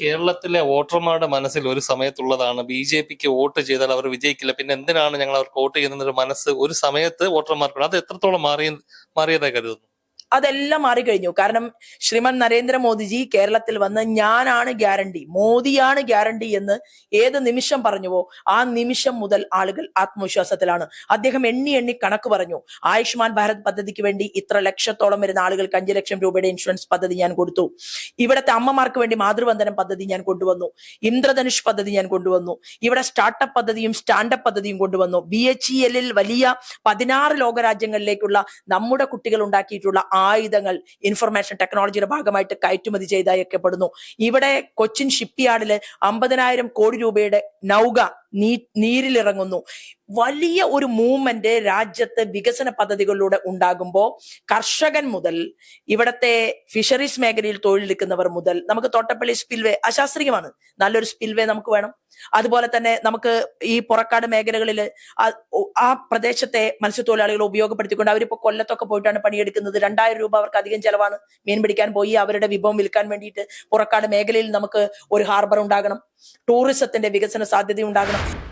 കേരളത്തിലെ വോട്ടർമാരുടെ മനസ്സിൽ ഒരു സമയത്തുള്ളതാണ്. ബി ജെ പിക്ക് വോട്ട് ചെയ്താൽ അവർ വിജയിക്കില്ല. പിന്നെ എന്തിനാണ് ഞങ്ങൾ അവർക്ക് വോട്ട് ചെയ്യുന്നത്? മനസ്സ് ഒരു സമയത്ത് വോട്ടർമാർക്കുണ്ട് അത് എത്രത്തോളം മാറിയ മാറിയതായി കരുതുന്നു? അതെല്ലാം മാറിക്കഴിഞ്ഞു. കാരണം ശ്രീമൻ നരേന്ദ്രമോദിജി കേരളത്തിൽ വന്ന് ഞാനാണ് ഗ്യാരണ്ടി മോദിയാണ് ഗ്യാരണ്ടി എന്ന് ഏത് നിമിഷം പറഞ്ഞുവോ ആ നിമിഷം മുതൽ ആളുകൾ ആത്മവിശ്വാസത്തിലാണ്. അദ്ദേഹം എണ്ണി എണ്ണി കണക്ക് പറഞ്ഞു ആയുഷ്മാൻ ഭാരത് പദ്ധതിക്ക് വേണ്ടി ഇത്ര ലക്ഷത്തോളം വരുന്ന ആളുകൾക്ക് അഞ്ചു ലക്ഷം രൂപയുടെ ഇൻഷുറൻസ് പദ്ധതി ഞാൻ കൊടുത്തു. ഇവിടത്തെ അമ്മമാർക്ക് വേണ്ടി മാതൃവന്ദനം പദ്ധതി ഞാൻ കൊണ്ടുവന്നു. ഇന്ദ്രധനുഷ് പദ്ധതി ഞാൻ കൊണ്ടുവന്നു. ഇവിടെ സ്റ്റാർട്ടപ്പ് പദ്ധതിയും സ്റ്റാൻഡപ്പ് പദ്ധതിയും കൊണ്ടുവന്നു. ബി എച്ച് ഇ എല്ലിൽ വലിയ പതിനാറ് ലോകരാജ്യങ്ങളിലേക്കുള്ള നമ്മുടെ കുട്ടികൾ ഉണ്ടാക്കിയിട്ടുള്ള ആയുധങ്ങൾ ഇൻഫർമേഷൻ ടെക്നോളജിയുടെ ഭാഗമായിട്ട് കയറ്റുമതി ചെയ്തയക്കപ്പെടുന്നു ഇവിടെ കൊച്ചിൻ ഷിപ്പ് യാർഡിൽ അമ്പതിനായിരം കോടി രൂപയുടെ നൗക നീ നീരിലിറങ്ങുന്നു. വലിയ ഒരു മൂവ്മെന്റ് രാജ്യത്ത് വികസന പദ്ധതികളിലൂടെ ഉണ്ടാകുമ്പോൾ കർഷകൻ മുതൽ ഇവിടത്തെ ഫിഷറീസ് മേഖലയിൽ തൊഴിലെടുക്കുന്നവർ മുതൽ നമുക്ക് തോട്ടപ്പള്ളി സ്പിൽവേ അശാസ്ത്രീയമാണ്. നല്ലൊരു സ്പിൽവേ നമുക്ക് വേണം. അതുപോലെ തന്നെ നമുക്ക് ഈ പുറക്കാട് മേഖലകളിൽ ആ പ്രദേശത്തെ മത്സ്യത്തൊഴിലാളികൾ ഉപയോഗപ്പെടുത്തിക്കൊണ്ട് അവരിപ്പോ കൊല്ലത്തൊക്കെ പോയിട്ടാണ് പണിയെടുക്കുന്നത്. രണ്ടായിരം രൂപ അവർക്ക് അധികം ചെലവാണ്. മീൻ പിടിക്കാൻ പോയി അവരുടെ വിഭവം വിൽക്കാൻ വേണ്ടിയിട്ട് പുറക്കാട് മേഖലയിൽ നമുക്ക് ഒരു ഹാർബർ ഉണ്ടാകണം. ടൂറിസത്തിന്റെ വികസന സാധ്യത ഉണ്ടാകണം